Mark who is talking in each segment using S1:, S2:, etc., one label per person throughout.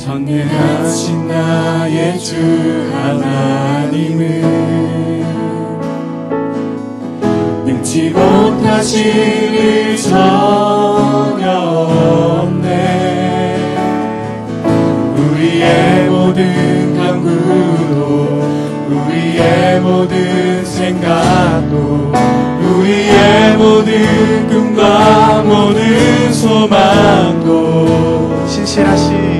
S1: 전능하신 나의 주 하나님은 능치 못하실 일 전혀 없네. 우리의 모든 강구도 우리의 모든 생각도 우리의 모든 꿈과 모든 소망도
S2: 신실하신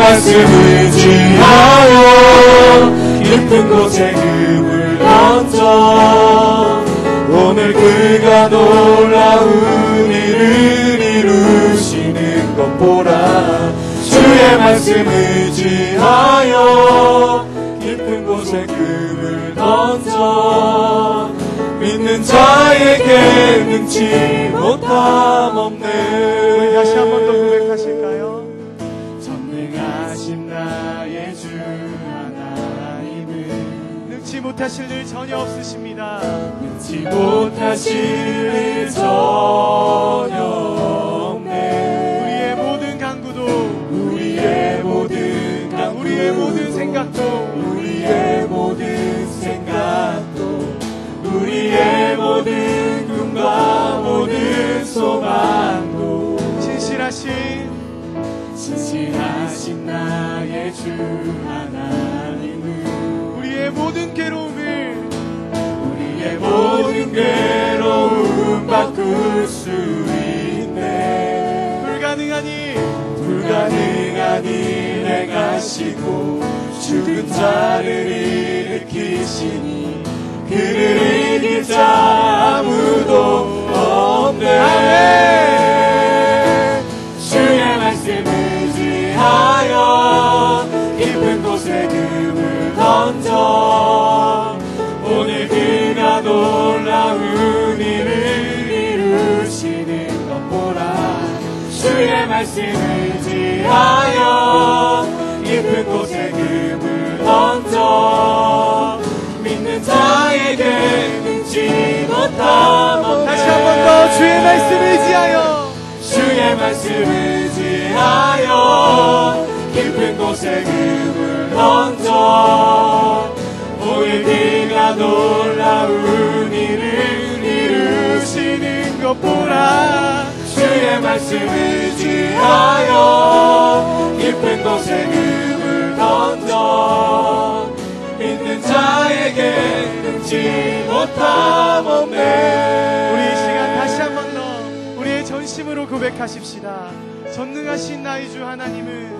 S1: 말씀 의지하여 깊은 곳에 금을 던져 오늘 그가 놀라운 일을 이루시는 것 보라 주의 말씀 의지하여 깊은 곳에 금을 던져 믿는 자에게 능치 못함 없네.
S2: 다시 한 번 더 고백하실까 못하실 일 전혀 없으십니다.
S1: 능치 못하실 일 전혀 없네
S2: 우리의 모든 강구도
S1: 우리의 모든 강
S2: 우리의 모든 생각도
S1: 우리의 모든 생각도 우리의 모든 꿈과 모든 소망도
S2: 신실하신
S1: 신실하신 나의 주
S2: 우리의 모든 괴로움을
S1: 우리의 모든 괴로움 바꿀 수 있네.
S2: 불가능한 일
S1: 불가능한 일 행하시고 죽은 자를 일으키시니 그를 이길 자 아무도 없네 던져 오늘 그가 놀라운 일을 이루시는 것 보라 주의 말씀 의지하여 깊은 곳에 금을 던져 믿는 자에게 능치 못함 없네
S2: 다시 한 번 더 주의 말씀 의지하여.
S1: 주의 말씀 의지하여 깊은 곳에 금을 던져 오늘 네가 놀라운 일을 이루시는 것 보라 주의 말씀 의지하여 깊은 곳에 금을 던져 믿는 자에게 능치 못함 없네
S2: 우리 이 시간 다시 한 번 더 우리의 전심으로 고백하십시다. 전능하신 나의 주 하나님은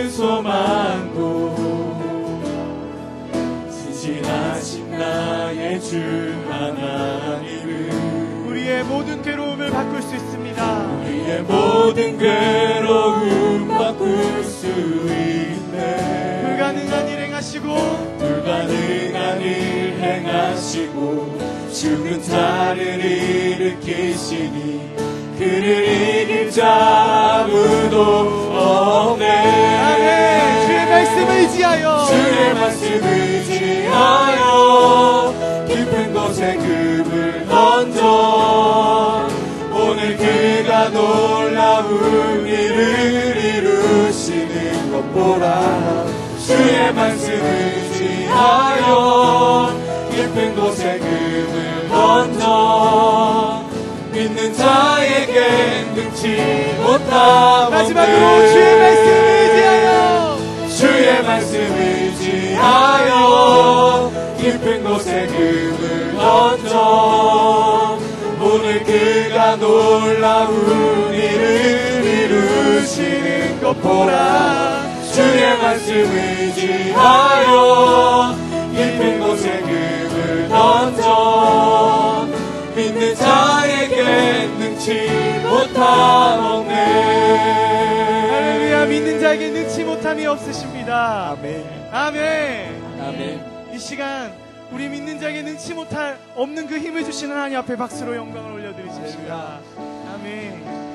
S1: 주 하나님은
S2: 우리의 모든 괴로움을 바꿀 수 있습니다.
S1: 우리의 모든 괴로움 바꿀 수 있네
S2: 불가능한 일 행하시고
S1: 불가능한 일 행하시고 죽은 자를 일으키시니 그를 이길 자 아무도 없네
S2: 아멘. 주의 말씀 의지하여
S1: 곳에 금을 던져 오늘 그가 놀라운 일을 이루시는 것 보라 주의 말씀 의지하여 깊은 곳에 금을 던져 믿는 자에게 능치 못함
S2: 마지막으로. 주의 말씀 의지하여
S1: 주의 말씀 곳에 금을 얹어 오늘 그가 놀라운 일을 이루시는 것
S2: 보라
S1: 주의 말씀 의지하여 깊은 곳에 금을 던져 믿는 자에게 능치 못함 없네.
S2: 할렐루야 믿는 자에게 능치 못함이 없으십니다.
S1: 아멘.
S2: 아멘.
S1: 아멘.
S2: 이 시간 우리 믿는 자에게 능치 못할 없는 그 힘을 주시는 하나님 앞에 박수로 영광을 올려드리십시다 아멘.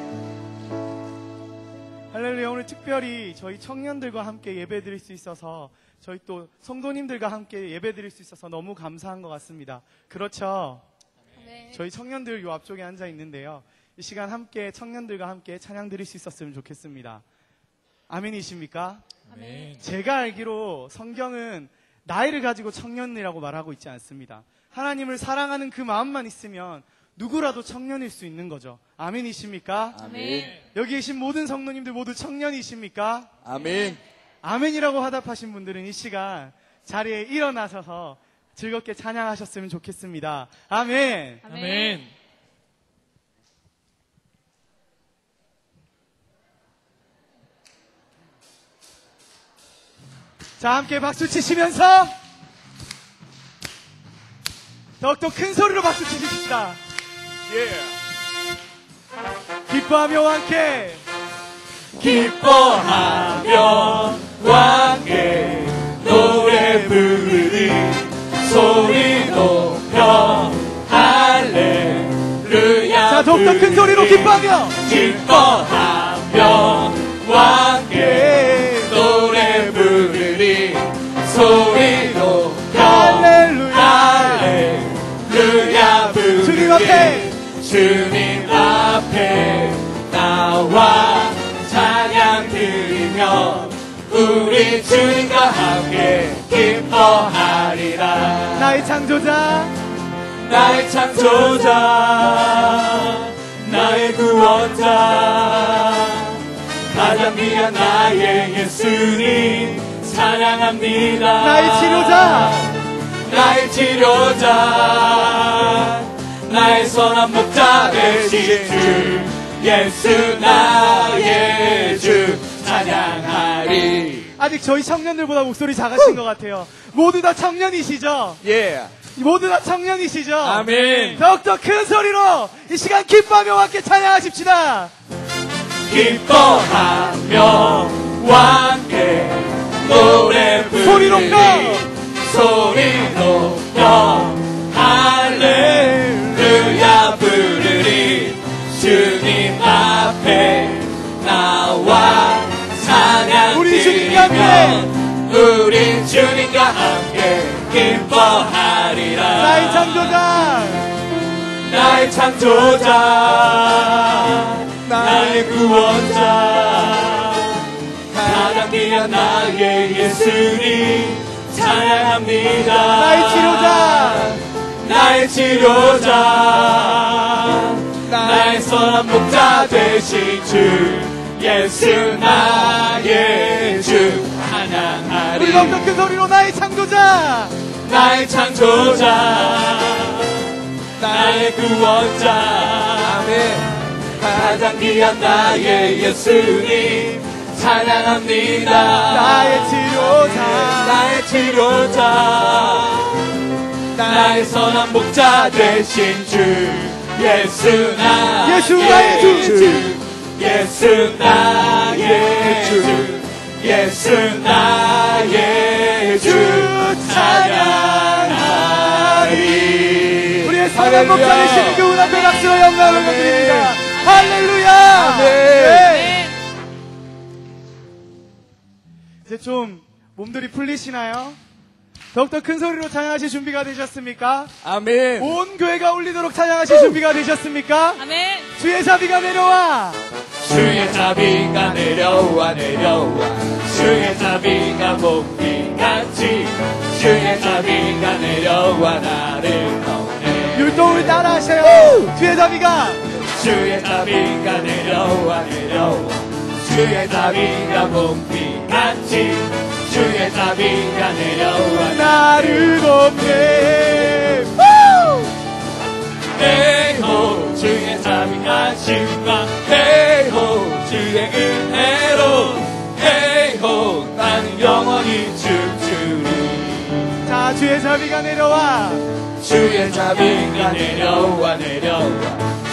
S2: 할렐루야. 오늘 특별히 저희 청년들과 함께 예배 드릴 수 있어서 저희 또 성도님들과 함께 예배 드릴 수 있어서 너무 감사한 것 같습니다. 그렇죠?
S3: 네.
S2: 저희 청년들 요 앞쪽에 앉아 있는데요. 이 시간 함께 청년들과 함께 찬양 드릴 수 있었으면 좋겠습니다. 아멘이십니까?
S3: 아멘.
S2: 제가 알기로 성경은 나이를 가지고 청년이라고 말하고 있지 않습니다. 하나님을 사랑하는 그 마음만 있으면 누구라도 청년일 수 있는 거죠. 아멘이십니까?
S3: 아멘.
S2: 여기 계신 모든 성도님들 모두 청년이십니까?
S1: 아멘
S2: 아멘이라고 화답하신 분들은 이 시간 자리에 일어나셔서 즐겁게 찬양하셨으면 좋겠습니다. 아멘.
S3: 아멘.
S2: 자, 함께 박수 치시면서 더욱더 큰 소리로 박수 치십시다. 기뻐하며 함께
S1: 기뻐하며 왕께 노래 부르리 소리 높여 할렐루야
S2: 자, 더욱더 큰 소리로. 기뻐하며
S1: 기뻐하며 왕께
S2: 앞에.
S1: 주님 앞에 나와 찬양 드리며 우리 주님과 함께 기뻐하리라.
S2: 나의 창조자.
S1: 나의 창조자. 나의 구원자. 가장 귀한 나의 예수님 사랑합니다.
S2: 나의 치료자.
S1: 나의 치료자 나의 선한 목자 되신 주 예수 나의 주 찬양하리
S2: 아직 저희 청년들보다 목소리 작으신 것 같아요. 모두 다 청년이시죠?
S1: 예
S2: 모두 다 청년이시죠?
S1: 아멘
S2: 더욱더 큰 소리로 이 시간 기뻐하며 함께 찬양하십시다.
S1: 기뻐하며 왕께 노래 부르리
S2: 소리 높 나의 창조자!
S1: 나의 창조자! 나의 구원자! 가장 귀한 나의 예수님 찬양합니다.
S2: 나의 치료자!
S1: 나의 치료자! 나의 선한 목자 되신 주 예수 나의 주 찬양하리
S2: 우리 더욱더 큰 소리로 나의 창조자
S1: 나의 창조자 나의 구원자. 아멘. 가장 귀한 나의 예수님 찬양합니다.
S2: 나의 치료자.
S1: 나의 치료자. 나의 선한 목자 되신 주 예수 나의
S2: 예수 나의 주.
S1: 예수 나의 주 예수 나의 주
S2: 목자 되시는 그분 앞에 박수로 영광을 올려드립니다. 할렐루야!
S1: 아멘.
S2: 네. 이제 좀 몸들이 풀리시나요? 더욱더 큰 소리로 찬양하실 준비가 되셨습니까?
S1: 아멘
S2: 온 교회가 울리도록 찬양하실 준비가 되셨습니까?
S3: 아멘.
S2: 주의 자비가 내려와!
S1: 주의 자비가 내려와 내려와 주의 자비가 복비같이 주의 자비가 내려와 나를 넣네
S2: 율동을 따라 하세요! 주의 자비가!
S1: 주의 자비가 내려와 내려와 주의 자비가 복비같이 주의 자비가 내려와
S2: 나를 돕네!
S1: 에호 주의 자비가 심과 에호 주의 은혜로 영원히 춤추리
S2: 자, 주의 자비가 내려와.
S1: 주의 자비가 내려와 내려와.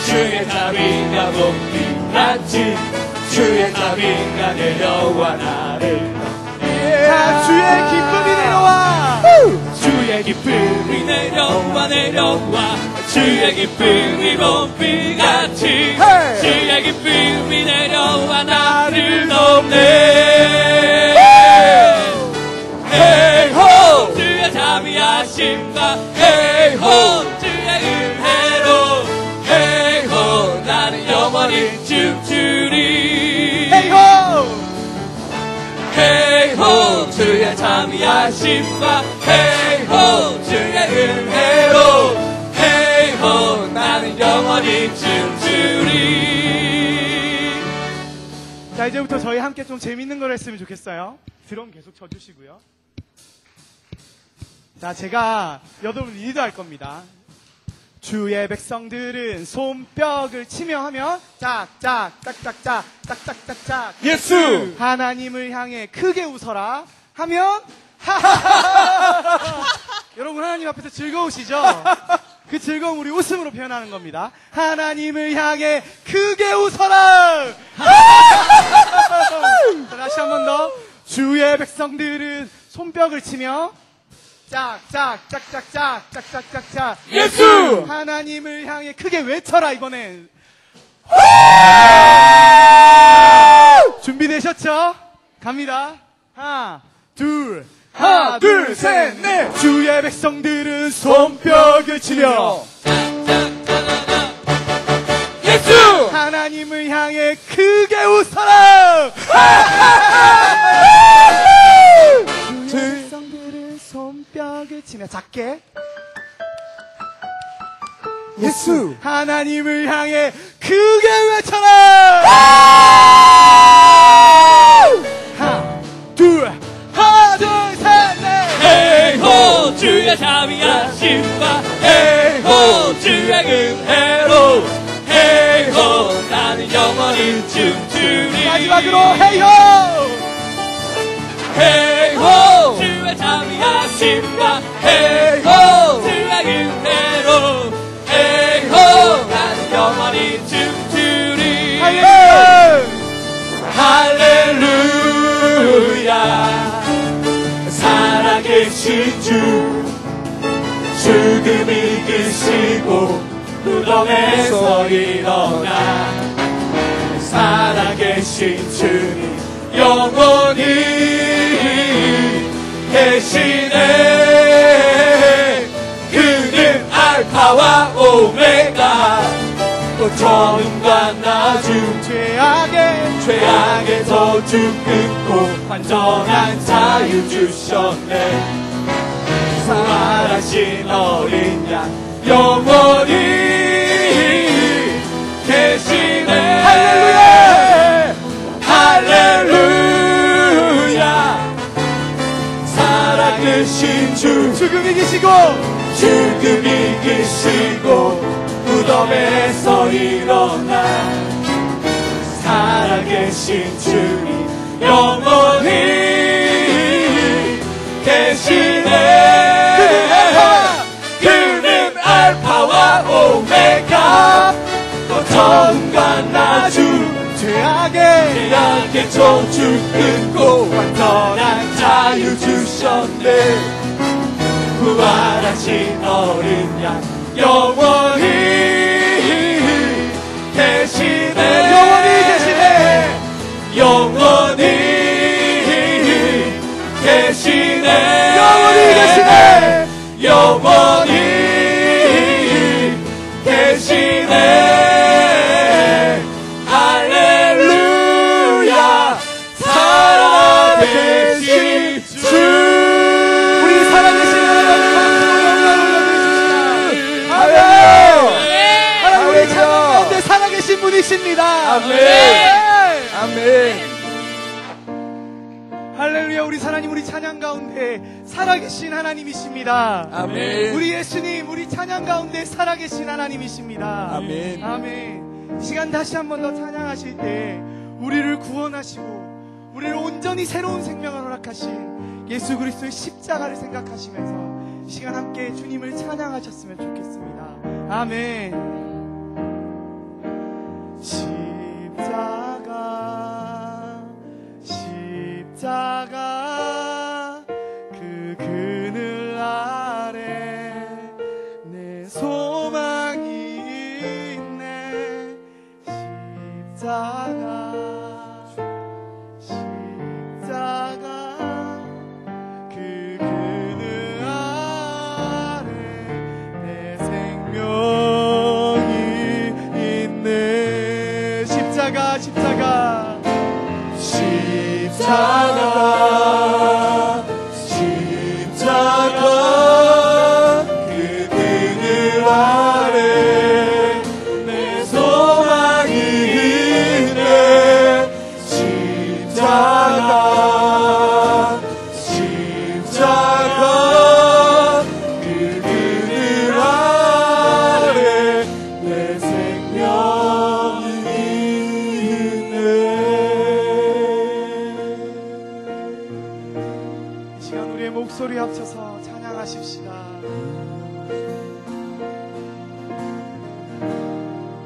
S1: 주의 자비가 높이같이 주의 자비가 내려와 나를
S2: 자, 주의 기쁨이 내려와.
S1: 주의 기쁨이 내려와 내려와. 주의 기쁨이 봄비같이. 주의 기쁨이 내려와 나를 돕네 자비하심과 헤이호 주의 은혜로 헤이호 나는 영원히 춤추리 자,
S2: 이제부터 저희 함께 좀 재밌는 걸 했으면 좋겠어요. 드럼 계속 쳐주시고요. 자, 제가 여러분 리드할 겁니다. 주의 백성들은 손뼉을 치며 하면 짝짝 짝짝짝 짝짝짝짝
S1: 예수
S2: 하나님을 향해 크게 웃어라 하면 여러분 하나님 앞에서 즐거우시죠? 그 즐거움 우리 웃음으로 표현하는 겁니다. 하나님을 향해 크게 웃어라. 자, 다시 한 번 더. 주의 백성들은 손뼉을 치며 짝짝 짝짝짝 짝짝짝짝
S1: 예수!
S2: 하나님을 향해 크게 외쳐라 이번엔 준비되셨죠? 갑니다. 하나, 둘, 하나, 둘, 셋, 넷. 주의 백성들은 손뼉을 치며
S1: 예수
S2: 하나님을 향해 크게 웃어라. 주의 백성들은 손뼉을 치며 작게
S1: 예수
S2: 하나님을 향해 크게 외쳐라!
S1: 은혜로 헤이호 나는 영원히 춤추리.
S2: 마지막으로 헤이호!
S1: 헤이호! 주의 자비하심과 헤이호! 주의 은혜로 헤이호! 나는 영원히 춤추리. 할렐루야. 살아계신 주 죽음 이기시고 무덤에서 일어나 살아계신 주님 영원히 계시네. 그는 알파와 오메가 또 처음과 나중
S2: 죄악의
S1: 죄악에서 주 끊고 완전한 자유 주셨네. 부활하신 어린 양 영원히
S2: 죽음 이기시고
S1: 죽음 이기시고 무덤에서 일어나 살아계신 주님 영원히 계시네. 그는 알파와 오메가. 또 처음과 나중
S2: 죄악의
S1: 죄악의 저주 끊고 완전한 자유 주셨네 부활하신 어린 양 영원히
S2: 하나님이십니다.
S1: 아멘. 아멘.
S2: 시간 다시 한 번 더 찬양하실 때 우리를 구원하시고 우리를 온전히 새로운 생명을 허락하신 예수 그리스도의 십자가를 생각하시면서 시간 함께 주님을 찬양하셨으면 좋겠습니다. 아멘. 십자가 십자가. 십자가. 주셔서. 찬양하십시다.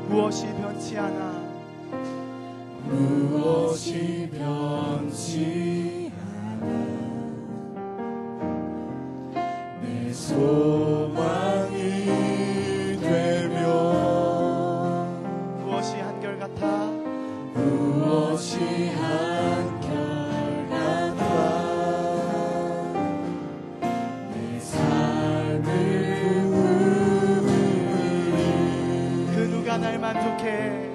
S2: 무엇이 변치 않아?
S1: 무엇이 변치 않아? 내 소망이 되며
S2: 무엇이 한결같아?
S1: 무엇이 한 que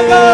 S3: Gaga.